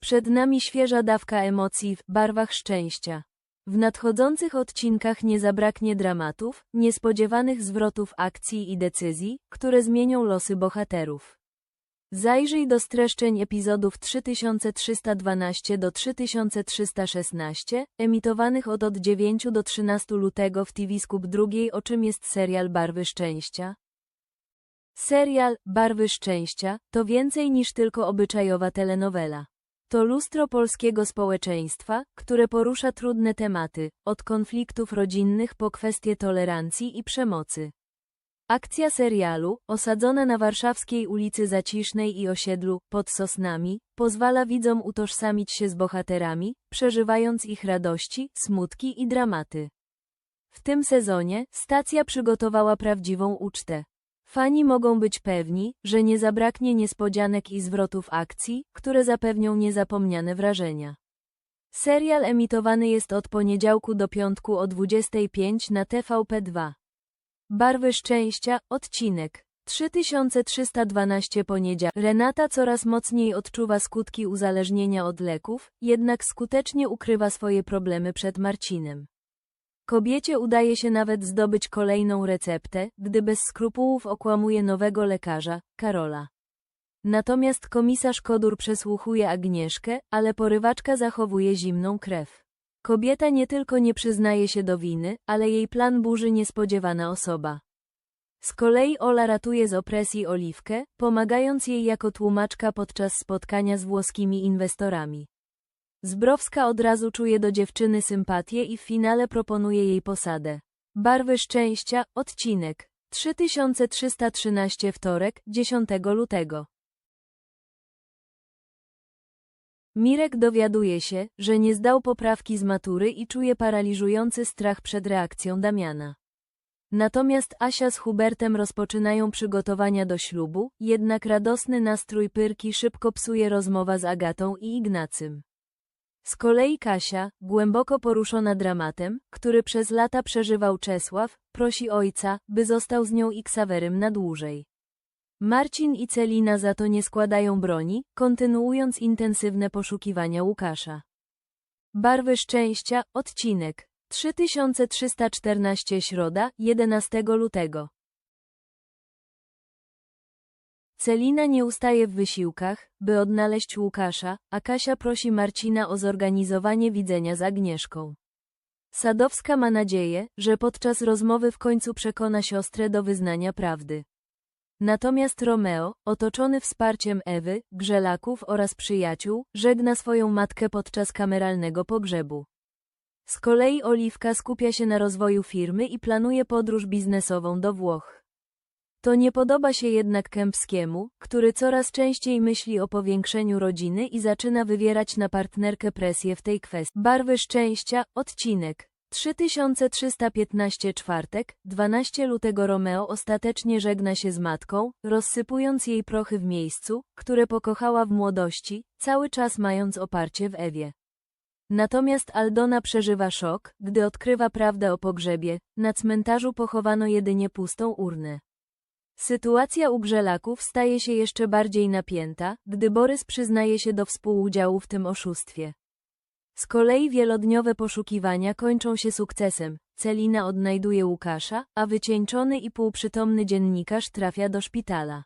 Przed nami świeża dawka emocji w barwach szczęścia. W nadchodzących odcinkach nie zabraknie dramatów, niespodziewanych zwrotów akcji i decyzji, które zmienią losy bohaterów. Zajrzyj do streszczeń epizodów 3312 do 3316, emitowanych od od 9 do 13 lutego w TV Scoop drugiej o czym jest serial Barwy Szczęścia. Serial Barwy Szczęścia to więcej niż tylko obyczajowa telenowela. To lustro polskiego społeczeństwa, które porusza trudne tematy, od konfliktów rodzinnych po kwestie tolerancji i przemocy. Akcja serialu, osadzona na warszawskiej ulicy Zacisznej i osiedlu, pod Sosnami, pozwala widzom utożsamić się z bohaterami, przeżywając ich radości, smutki i dramaty. W tym sezonie stacja przygotowała prawdziwą ucztę. Fani mogą być pewni, że nie zabraknie niespodzianek i zwrotów akcji, które zapewnią niezapomniane wrażenia. Serial emitowany jest od poniedziałku do piątku o 25 na TVP2. Barwy szczęścia, odcinek 3312 poniedziałek. Renata coraz mocniej odczuwa skutki uzależnienia od leków, jednak skutecznie ukrywa swoje problemy przed Marcinem. Kobiecie udaje się nawet zdobyć kolejną receptę, gdy bez skrupułów okłamuje nowego lekarza, Karola. Natomiast komisarz Kodur przesłuchuje Agnieszkę, ale porywaczka zachowuje zimną krew. Kobieta nie tylko nie przyznaje się do winy, ale jej plan burzy niespodziewana osoba. Z kolei Ola ratuje z opresji Oliwkę, pomagając jej jako tłumaczka podczas spotkania z włoskimi inwestorami. Zbrowska od razu czuje do dziewczyny sympatię i w finale proponuje jej posadę. Barwy szczęścia, odcinek 3313 wtorek, 10 lutego. Mirek dowiaduje się, że nie zdał poprawki z matury i czuje paraliżujący strach przed reakcją Damiana. Natomiast Asia z Hubertem rozpoczynają przygotowania do ślubu, jednak radosny nastrój Pyrki szybko psuje rozmowa z Agatą i Ignacym. Z kolei Kasia, głęboko poruszona dramatem, który przez lata przeżywał Czesław, prosi ojca, by został z nią i Ksawerym na dłużej. Marcin i Celina za to nie składają broni, kontynuując intensywne poszukiwania Łukasza. Barwy szczęścia, odcinek 3314 Środa, 11 lutego. Celina nie ustaje w wysiłkach, by odnaleźć Łukasza, a Kasia prosi Marcina o zorganizowanie widzenia z Agnieszką. Sadowska ma nadzieję, że podczas rozmowy w końcu przekona siostrę do wyznania prawdy. Natomiast Romeo, otoczony wsparciem Ewy, Grzelaków oraz przyjaciół, żegna swoją matkę podczas kameralnego pogrzebu. Z kolei Oliwka skupia się na rozwoju firmy i planuje podróż biznesową do Włoch. To nie podoba się jednak Kępskiemu, który coraz częściej myśli o powiększeniu rodziny i zaczyna wywierać na partnerkę presję w tej kwestii. Barwy szczęścia, odcinek 3315 czwartek, 12 lutego Romeo ostatecznie żegna się z matką, rozsypując jej prochy w miejscu, które pokochała w młodości, cały czas mając oparcie w Ewie. Natomiast Aldona przeżywa szok, gdy odkrywa prawdę o pogrzebie, na cmentarzu pochowano jedynie pustą urnę. Sytuacja u Grzelaków staje się jeszcze bardziej napięta, gdy Borys przyznaje się do współudziału w tym oszustwie. Z kolei wielodniowe poszukiwania kończą się sukcesem. Celina odnajduje Łukasza, a wycieńczony i półprzytomny dziennikarz trafia do szpitala.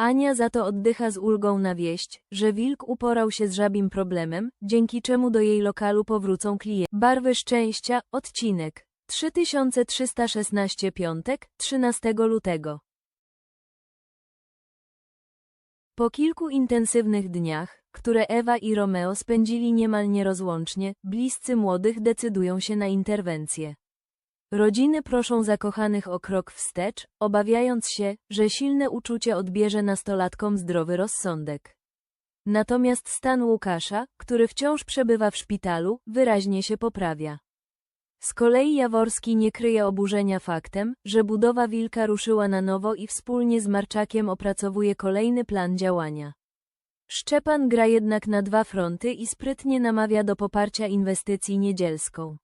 Ania za to oddycha z ulgą na wieść, że wilk uporał się z żabim problemem, dzięki czemu do jej lokalu powrócą klienci. Barwy szczęścia, odcinek 3316 piątek, 13 lutego. Po kilku intensywnych dniach, które Ewa i Romeo spędzili niemal nierozłącznie, bliscy młodych decydują się na interwencję. Rodziny proszą zakochanych o krok wstecz, obawiając się, że silne uczucie odbierze nastolatkom zdrowy rozsądek. Natomiast stan Łukasza, który wciąż przebywa w szpitalu, wyraźnie się poprawia. Z kolei Jaworski nie kryje oburzenia faktem, że budowa Wilka ruszyła na nowo i wspólnie z Marczakiem opracowuje kolejny plan działania. Szczepan gra jednak na dwa fronty i sprytnie namawia do poparcia inwestycji niedzielską.